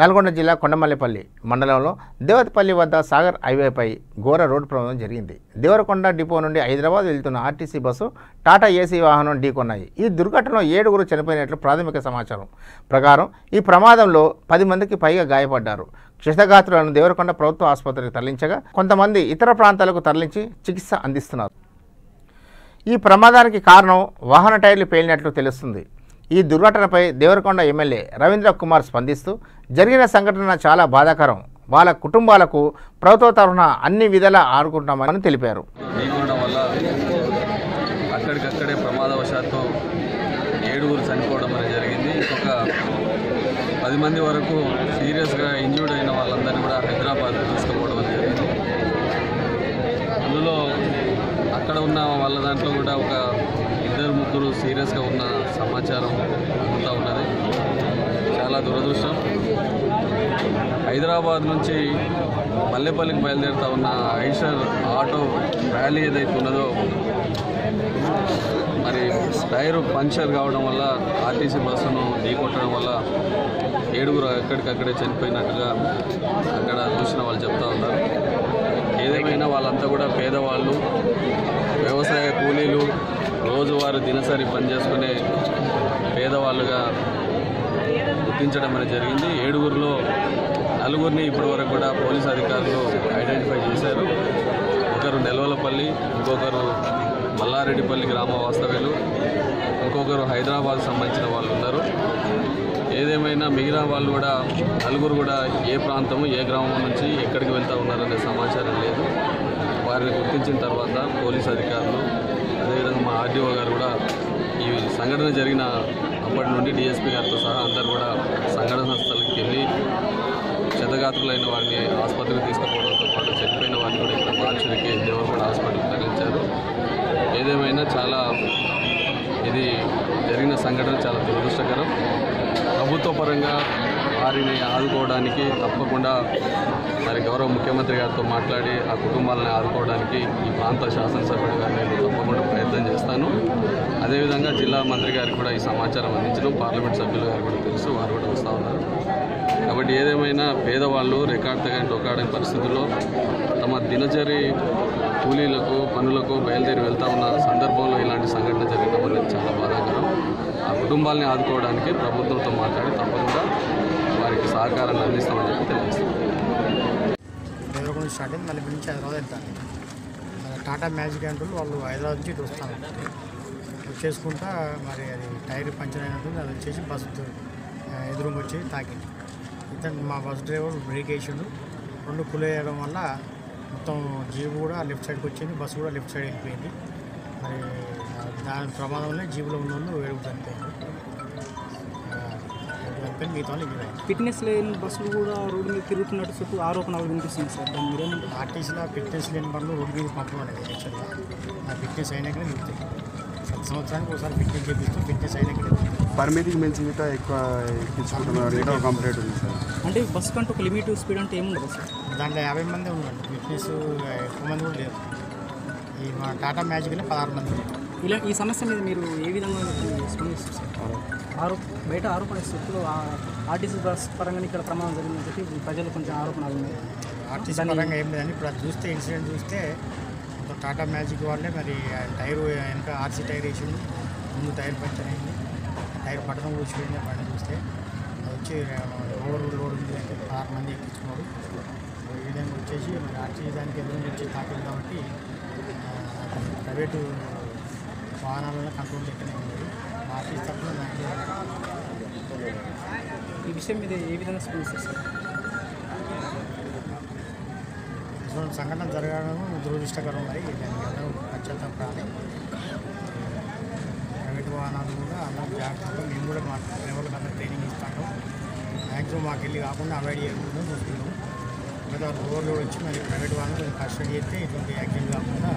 నల్గొండ జిల్లా కొండమల్లిపల్లి మండలంలో దేవతపల్లి వద్ద సాగర్ హైవేపై ఘోర రోడ్డు ప్రమాదం జరిగింది. దేవరకొండ డిపో నుండి హైదరాబాద్ వెళ్తున్న ఆర్టీసీ బస్సు టాటా ఏసీ వాహనం ఢీకొన్నాయి. ఈ దుర్ఘటనలో ఏడుగురు చనిపోయినట్లు ప్రాథమిక సమాచారం ప్రకారం ఈ ప్రమాదంలో పది మందికి పైగా గాయపడ్డారు. క్షితగాత్రులను దేవరకొండ ప్రభుత్వ ఆసుపత్రికి తరలించగా కొంతమంది ఇతర ప్రాంతాలకు తరలించి చికిత్స అందిస్తున్నారు. ఈ ప్రమాదానికి కారణం వాహన టైర్లు పేలినట్లు తెలుస్తుంది. ఈ దుర్ఘటనపై దేవరకొండ ఎమ్మెల్యే రవీంద్ర కుమార్ స్పందిస్తూ జరిగిన సంఘటన చాలా బాధాకరం. వాళ్ళ కుటుంబాలకు ప్రభుత్వ తరఫున అన్ని విధాలా ఆడుకుంటున్నామని తెలిపారు. వల్ల అక్కడికక్కడే ప్రమాదవశాత్తు ఏడుగురు చనిపోవడం అనేది జరిగింది. ఒక పది మంది వరకు సీరియస్గా ఇంజ్యూర్డ్ అయిన వాళ్ళందరినీ కూడా హైదరాబాద్ తీసుకుపోవడం అనేది జరిగింది. అందులో అక్కడ ఉన్న వాళ్ళ దాంట్లో కూడా ఒక ఇద్దరు సీరియస్గా ఉన్న సమాచారం అందుతూ ఉన్నది. చాలా దురదృష్టం. హైదరాబాద్ నుంచి మల్లెపల్లికి బయలుదేరుతా ఉన్న ఐషర్ ఆటో ర్యాలీ ఏదైతే ఉన్నదో మరి టైరు పంక్చర్ కావడం వల్ల ఆర్టీసీ బస్సును ఢీకొట్టడం వల్ల ఏడుగురు ఎక్కడికక్కడే చనిపోయినట్టుగా అక్కడ చూసిన వాళ్ళు చెప్తా ఉన్నారు. ఏదేమైనా వాళ్ళంతా కూడా పేదవాళ్ళు రోజువారు దినసరి పనిచేసుకునే పేదవాళ్ళుగా గుర్తించడం అనేది జరిగింది. ఏడుగురిలో నలుగురిని ఇప్పటివరకు కూడా పోలీస్ అధికారులు ఐడెంటిఫై చేశారు. ఒకరు నెలవలపల్లి ఇంకొకరు మల్లారెడ్డిపల్లి గ్రామ వాస్తవ్యులు ఇంకొకరు హైదరాబాద్ సంబంధించిన వాళ్ళు ఉన్నారు. ఏదేమైనా మిగిలిన వాళ్ళు కూడా నలుగురు కూడా ఏ ప్రాంతము ఏ గ్రామం నుంచి ఎక్కడికి వెళ్తూ ఉన్నారనే సమాచారం లేదు. వారిని గుర్తించిన తర్వాత పోలీస్ అధికారులు అదేవిధంగా మా ఆర్డీఓ గారు కూడా ఈ సంఘటన జరిగిన అప్పటి నుండి డిఎస్పీ గారితో సహా అందరు కూడా సంఘటన సంస్థలకు వెళ్ళి క్షతగాత్రులైన వారిని ఆసుపత్రికి తీసుకుపోవడంతో పాటు చనిపోయిన వారిని కూడా ఇక్కడ మార్చురికి దేవరకొండ హాస్పిటల్కి తరలించారు. ఏదేమైనా చాలా ఇది జరిగిన సంఘటన చాలా దురదృష్టకరం. ప్రభుత్వ పరంగా వారిని ఆదుకోవడానికి తప్పకుండా మరి గౌరవ ముఖ్యమంత్రి గారితో మాట్లాడి ఆ కుటుంబాలను ఆదుకోవడానికి ఈ ప్రాంత శాసనసభ్యుడిగా నేను తప్పకుండా ప్రయత్నం చేస్తాను. అదేవిధంగా జిల్లా మంత్రి గారికి కూడా ఈ సమాచారం అందించడం పార్లమెంట్ సభ్యులు గారు కూడా తెలుసు వారు కూడా వస్తూ ఉన్నారు. కాబట్టి ఏదేమైనా పేదవాళ్ళు రికార్డ్ తగిన టొకాడని పరిస్థితుల్లో తమ దినచరి కూలీలకు పనులకు బయలుదేరి వెళ్తా ఉన్న సందర్భంలో ఇలాంటి సంఘటన జరగడం అనేది చాలా బాధాకరం. ఆ కుటుంబాలని ఆదుకోవడానికి ప్రభుత్వంతో మాట్లాడి తప్పకుండా వారికి సహకారాన్ని అందిస్తామని చెప్పి తెలియజేస్తాం స్టార్ట్ అయింది మళ్ళీ నుంచి హైదరాబాద్ వెళ్తాను. టాటా మ్యాజిక్ అంటూ వాళ్ళు హైదరాబాద్ నుంచి ఇటు వస్తాను వచ్చేసుకుంటా మరి అది టైర్ పంచర్ అయినట్టుంది అది వచ్చేసి బస్సు ఎదురుగా వచ్చి తాకింది. ఇతను మా బస్ డ్రైవర్ బ్రేక్ వేసిండు. రెండు కులేయడం వల్ల మొత్తం జీబు కూడా లెఫ్ట్ సైడ్కి వచ్చింది బస్సు కూడా లెఫ్ట్ సైడ్ వెళ్ళిపోయింది మరి దాని ప్రమాదంలో జీబులో ఉన్న వాళ్ళు ఏడుగు చనిపోయింది చనిపోయింది మిగతా వాళ్ళు ఫిట్నెస్ లేని బస్సులు కూడా రోడ్డు మీద తిరుగుతున్నట్టు చుట్టూ ఆరోపణలు వినిపిస్తుంది సార్. దాని మీరేమంటారు ఆర్టీసీలో ఫిట్నెస్ లేని పనులు రోడ్డు మీద పంపమనేది యాక్చువల్గా ఆ ఫిట్నెస్ అయినాకనే మిగుతాయి ప్రతి సంవత్సరానికి ఒకసారి ఫిట్నెస్ చేపిస్తూ ఫిట్నెస్ అయినాకనే పరిమితికి మించి మిగతా ఎక్కువ ఎక్కించుకుంటున్నారు కంప్లైంట్ ఉంది సార్. అంటే బస్సు కంటే ఒక లిమిట్ స్పీడ్ అంటే ఏముండదు సార్? దాంట్లో యాభై మంది ఉన్నారు ఫిట్నెస్ ఎక్కువ మంది కూడా లేరు. ఈ మా టాటా మ్యాజిక్లో పదహారు మంది ఉన్నారు. ఇలా ఈ సమస్య మీద మీరు ఏ విధంగా స్పందిస్తారు ఆరోప బయట ఆరోపణ ఇస్తారు ఆర్టీసీ బస్ పరంగా ఇక్కడ ప్రమాదం జరిగిందని చెప్పి ప్రజలు కొంచెం ఆరోపణలు ఉన్నాయి. ఆర్టీసీ పరంగా ఏం లేదని ఇప్పుడు అది చూస్తే ఇన్సిడెంట్ చూస్తే టాటా మ్యాజిక్ వాళ్ళే మరి టైర్ వెనక ఆర్సీ టైర్ వేసింది ముందు టైర్ పంచర్ అయింది టైర్ పట్టణం కూర్చోయింది బండి చూస్తే అది వచ్చి ఓవర్ లోడ్ ఉంది అంటే పదహారు మంది ఎక్కించుకున్నారు. ఈ విధంగా వచ్చేసి మరి ఆర్టీసీ దానికి ఎదురు వచ్చి తాకింది కాబట్టి ప్రైవేటు వాహనాలలో కంట్రోల్ లెక్కనే ఉంది మా ఆఫీస్ తరఫున ఈ విషయం మీద ఏ విధంగా స్పందిస్తారు సార్? సంఘటన జరగడం దురదృష్టకరం మరి దానికి అందరూ పశ్చాత్తాపడాలి ప్రైవేట్ వాహనాలు కూడా అందరూ జాగ్రత్తగా మేము కూడా మా డ్రైవర్లకు అందరూ ట్రైనింగ్ ఇస్తాము. మ్యాక్సిమం మాకు వెళ్ళి కాకుండా అవాయిడ్ చేయకుండా చూసుకుంటాం లేదా రోడ్లు వచ్చి మరి ప్రైవేట్ వాహనాలు కస్టడీ చేస్తే ఇటువంటి యాక్సిడెంట్ కాకుండా